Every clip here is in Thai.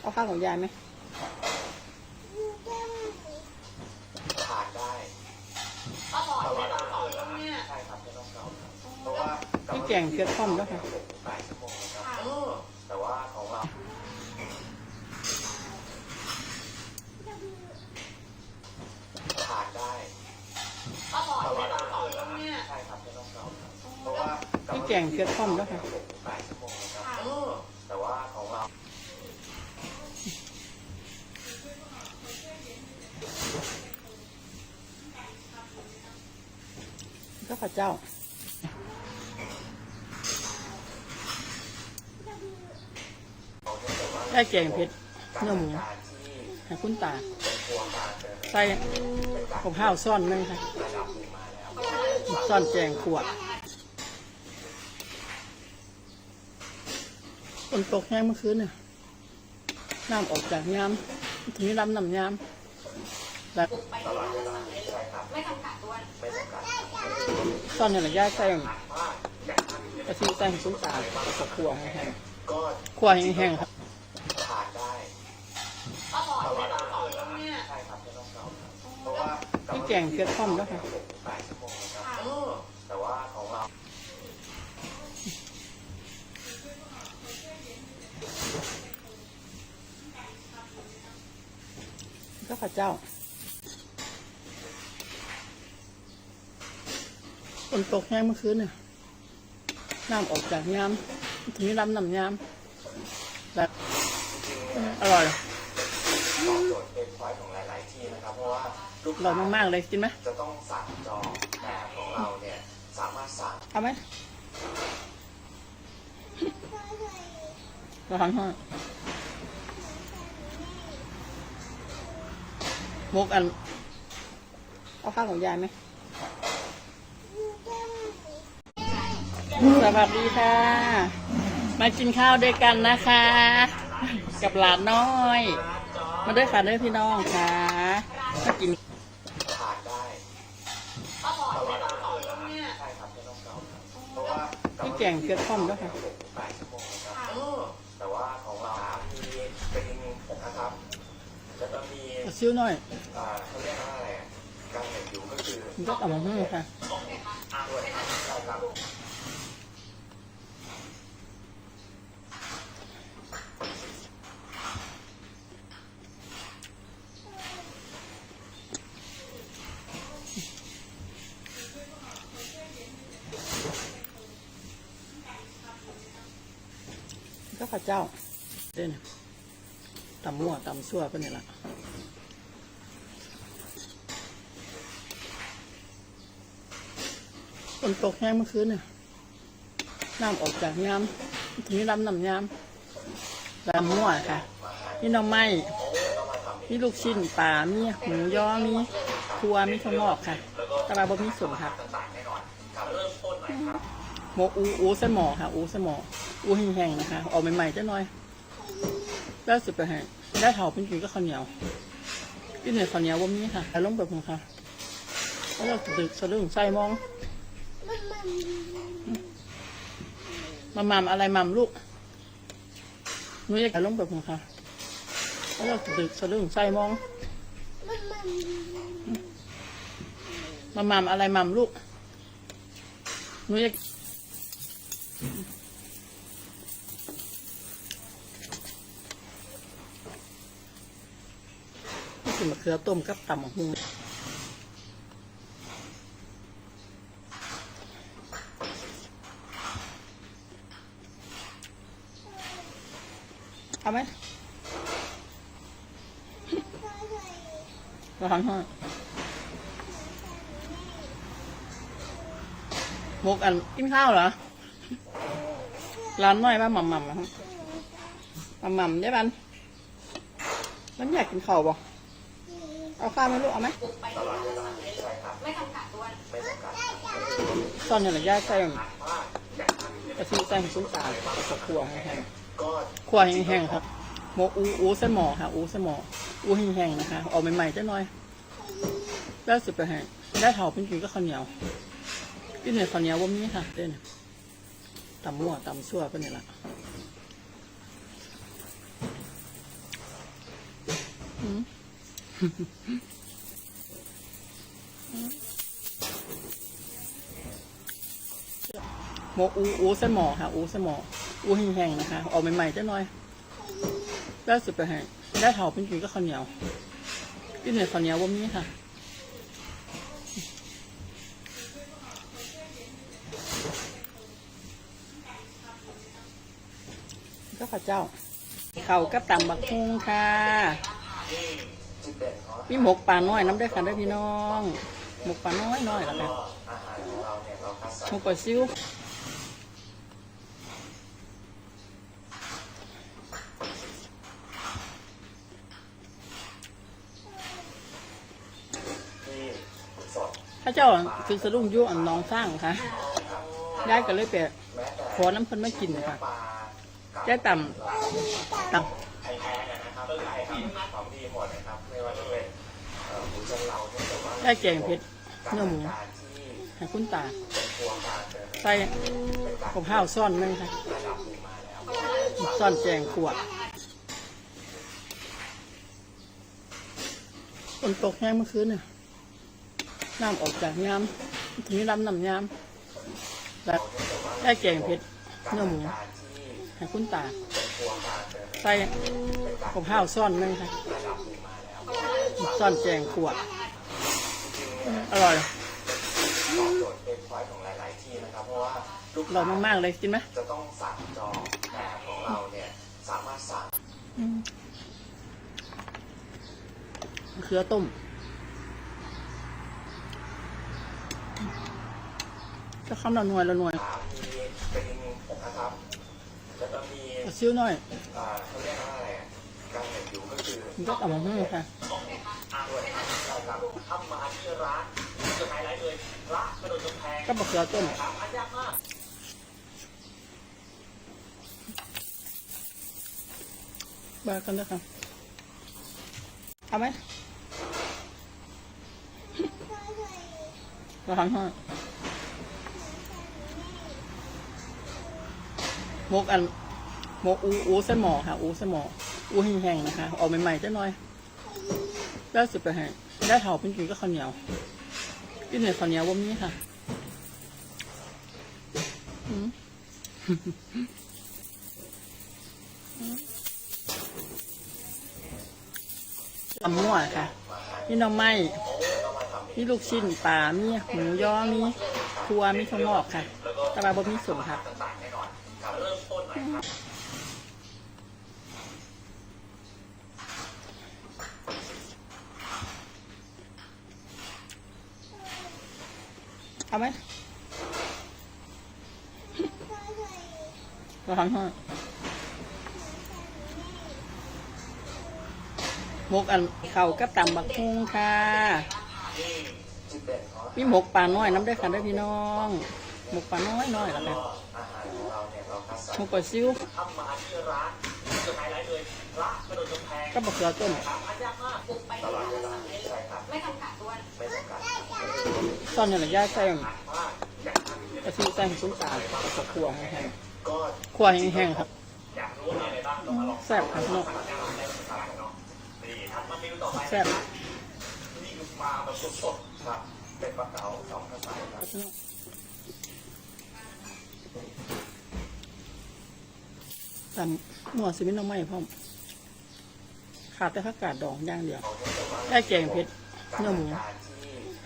เอาข้าวของยายไหมทานได้อร่อยไหมล่ะเนี่ยใช่ครับไม่ต้องเกาครับเพราะว่านี่แกงเกลือท่อมแล้วค่ะแปดชั่วโมง แกงเกลือท่อมแล้วค่ะแต่ว่าของเราก็ข้าวเจ้าได้แกงเผ็ดเนื้อหมูให้คุณตา ใส่ของข้าวซ่อนนึงค่ะซ่อนแกงขวด นตกแห้งเมื่อคืนน่ะน้ำออกจากยามถึงนี้ลำน้ำยามแล้วตลอดเวลาใช่ครับไม่จำกัดด้วยไม่จำกัดซ่อนในหลังย่าใส่าอย่างท่านกระชิใส่ให้คุณตากับขวแห้งก็ขวแห้งครับทานได้อร่อยไหมล่ะเนี่ยใช่ครับไม่ต้องเกาครับเพราะว่านี่แกงเกลือท่อมแล้วค่ะ แปดชั่วโมงนะครับเออแต่ว่าของเรา ก็ ข้าวเจ้าฝนตกแห้งเมื่อคืนน่ะน้ำออกจากยามถึงนี้ลำน้ำยามแล้วอร่อยตอบโจทย์เป็นพอยต์ของหลายๆที่นะครับเพราะว่าลูกอร่อยมากๆเลยกินไหมจะต้องสั่งจองแต่ของเราเนี่ยสามารถสั่งเอาไหมเราทำให้ มุกอัน เอาข้าวของยายไหมสวัสดีค่ะ มากินข้าวด้วยกันนะคะ กับหลานน้อย มาด้วยค่ะด้วยพี่น้องค่ะมากินได้ไม่แก่เกาครับเพราะว่านี่แกงเกลือท่อมแล้วค่ะครับเออแต่ว่าของเรามีเป็นนะครับ แล้ว ก็มีกระซิ้วหน่อยอ่าเขาเรียกว่าอะไรอะการเห็นอยู่ก็คือมันก็เอามาให้ค่ะด้วยใช่ครับก็ข้าวเจ้าเด่นตำมั่วตำซั่วก็นี่แหละ นตกแห้งเมื่อคืนน่ะน้ำออกจากยามถึงนี้ลำน้ำยามลำมั่วค่ะนี่น้ำไม้มีลูกชิ้นปลามีหมูยอมีทัวมีข้าวงอกค่ะแตลาบะมีส่วนค่ะหมกอูอูสมอค่ะ อูสมออูแห้งๆนะคะ ออกใหม่ๆจ้ะหน่อยแล้วสิไปให้ได้เถาเป็นกินก็ข้าวเหนียวกินเหนียวข้าวเหนียวว่ามีค่ะแล้วลงแบบนี้ค่ะแล้วเราตึกสะดึงใส่มอง มามัมอะไรมัมลูกหนูอยากลงแบบนี้ค่ะแล้วเราตึกสะดึงใส่มองมามัมอะไรมัมลูกหนูอยากกินมะเขือต้มกับตำบักหูอาไหม เราทำให้หมกอันกินข้าวเหรอ ร้านน้อยมาหม่ำๆม่ำนะครับหม่ำๆได้ปันมันอยากกินข้าวบ่เอาข้าวไหมลูกเอาไหมตอดเวลาใช่ครับไม่จำกัดด้วซ่อนนี้หลังย่าใส่ว่าอย่างท่านกระชิใส่ให้คุณตากับขวดให้แห้งก็ขวดแห้งครับหมกอูอูเส้นหมอค่ะอูเส้นหมอ อูแห้งๆนะคะ ออกใหม่ๆจ้ะหน่อยแล้สิไปให้ได้เถาเป็นกินก็ข้าวเหนียวกินเนี่ยข้าวเหนียวว่ามีค่ะเด่นตำมั่วตำซั่วเป็นนี่ละอืมหมกอูอูเส้นหมอค่ะอูเส้นหมออูแห้งๆนะคะ ออกใหม่ๆจ้าหน่อยแล้สุดไปให้ ได้เถาเป็นกินก็ข้าวเหนียวกินเนี่ยข้าวเหนียวว่ามีค่ะก็ข้าเจ้า เข่ากับตำบักฮุงค่ะมีหมกปลาน้อยน้ำได้วยค่ะเด้พี่น้อง หมกปลาน้อยน้อยแล้วกันอาหารของเราเนี่หมกปลาซิว ดถ้าเจ้าคือสะดุ้งยุ่อันน้องสร้างค่ะยายก็เลยไปขอน้ำเพิ่นมากินค่ะยายต่ำต่ำไข่แท้เนี่ยนะครับเออไข่ครับของดีหมดนะครับไม่ว่าจะเป็นเอ่อหมูจันเราเนี่ยแต่ว่าได้แกงเผ็ดการเนื้อหมูจัดการที่ให้คุณตา ใส่กับข้าวซ่อนนึงค่ะซ่อนแจงขวดฝนตกแห้งเมื่อคืนเนี่ย น้ำออกจากยามถึงนี้ลำน้ำยามแล้วได้แกงเผ็ดเนื้อหมูการที่ให้คุณตาเป็นครัวกลางเดินใส่กับข้าวซ่อนนึงค่ะระดับหนึ่งมาแล้วซ่อนแจงขวด อร่อยตอบโจทย์เป็นพอยต์ของหลายๆที่นะครับเพราะว่าลูกอร่อยมากๆเลยกินไหมจะต้องสั่งจองแต่ของเราเนี่ยสามารถสั่งอืมมะเขือต้ม ก็ข้าวละหน่วยละหน่วยขามีเป็นนะครับแล้วก็มีกระซิ้วหน่อยอ่าเขาเรียกว่าอะไรอะการเห็นอยู่ก็คือมันก็ต่ำมากค่ะอาด้วยครับทำมาที่ร้านจะไฮไลท์เลยละกระโดดกำแพงก็มะเขือต้นบากันเลยค่ะเอาไหมเราทำให้ห มกอันมกอูอูสมอค่ะ อูสมออูแห้งๆนะคะ ออกใหม่ๆจ้าหน่อยแล้สุดไปให้ได้เถาเป็นกินก็ข้าวเหนียวกินเนี่ยข้าวเหนียวว่ามีค่ะอืมตำมั่วค่ะมีหน่องไม้มีลูกชิ้นปลามีหมูยอมีครัวมีข้าวงอกค่ะต่ว่าบ่มีส่วนค่ะ ต่างๆแน่นอนครับเริ่มต้นหน่อยครับ เอาไหมเราทำให้หมกอันเข่ากับตำบักฮุงค่ะ มีหมกปลาน้อยน้ำได้ค่ะเด้พี่น้อง หมกปลาน้อยน้อยแล้วกันหารของเนี่ยหมกปลาซิวทำมาที่ร้านจะไฮไลท์เลยละกระโดดกำแพงก็มะเขือต้มทำอันยากมากบุกไปตลอดเวลาใช่ครับไม่จำกัดด้วย ไม่จำกัดซ่อนอย่างไรย่าใส่ากอยากระซิวใส่ให้คุณตากับครัวแห้งก็ๆครัวแห้งๆครับอยากรู้ว่ามีอะไรบ้างลองมาลองแซ่บครับน้องสั่งได้ในตลาดเนาะนี่ถัดมาเมนูต่อไปแซ่บครับเป็นปลาเก๋าสองภาษาครับตำหนัวซีมิโนไม่พร้อมขาดแต่ผักกาดดองอย่างเดียวได้แกงเผ็ดเนื้อหมู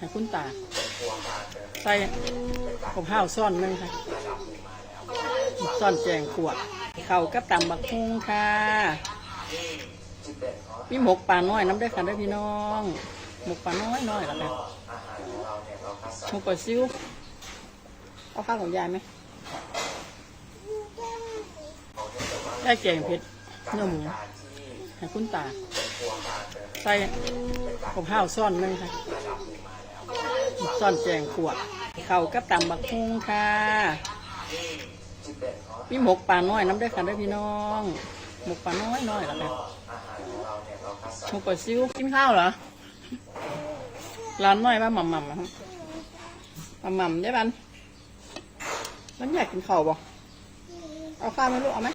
ให้คุณตาเป็นครัวกลางเดินใส่กับข้าวซ่อนนึงค่ะระดับหนึ่งมาแล้วซ่อนแจงขวดเข่ากับตำบักฮุงค่ะมีหมกปลาน้อยน้ำได้ค่ะเด้พี่น้อง หมกปลาน้อยน้อยแล้วกันอาหารของเราเนี่ยเราคัดสรรหมกปลาซิวเอาข้าวของยายไหมได้แกงเผ็ดเนื้อหมูให้คุณตาเป็นครัวกลางเดินใส่กับข้าวซ่อนนึงค่ะ ระดับหนึ่งมาแล้ว ซ่อนแจงขวดเข่ากับตำบักฮุงค่ะมีหมกปลาน้อยน้ำได้ค่ะเด้พี่น้อง หมกปลาน้อยน้อยแล้วเนี่ยหมกปลาซิวกินข้าวเหรอร้านน้อยว่าหม่ำหม่ำนะครับหม่ำหม่ำได้ปันมันอยากกินข้าวบ่เอาข้าวไหมลูกเอาไหม